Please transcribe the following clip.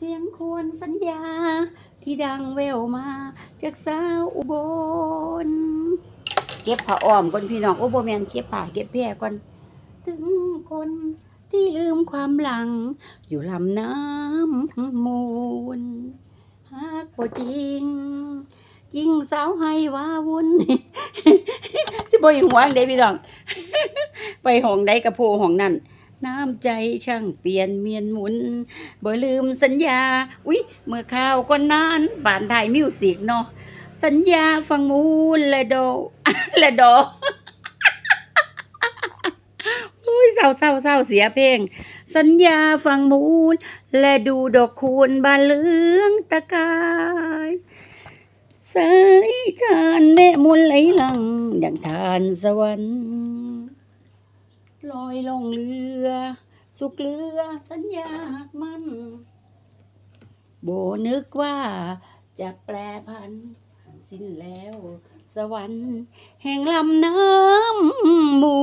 เสียงควรสัญญา ที่ดังแววมา จากสาวอุบล เก็บผ้าอ้อมก่อนพี่น้องโอ้โบแมนเก็บผ้าเก็บแพรก่อน ถึงคนที่ลืมความหลัง อยู่ลำน้ำมูลหากบ่จริงยิงสาวให้ว้าวุ่นสิบ่ยิงหวงใดพี่น้อง ไปห้องใดกับโพห้องนั้น น้ำใจช่างเปลี่ยนเมียนหมุน บ่ลืมสัญญา อุ๊ย เมื่อข้าวก็นานบานไทยมิวสิกเนาะ สัญญาฟังมูลและโดและดอุ้ยเศร้าเศร้าเศร้าเสียเพลง สัญญาฟังมูล และดูดอกคูณบานเหลืองตะกายสายทานแม่มูลไหลหลังดังทานสวรรค์ ลอยลงเรือ สุกเรือสัญญามัน โบนึกว่าจะแปรพัน สิ้นแล้ว สวรรค์แห่งลำน้ำมู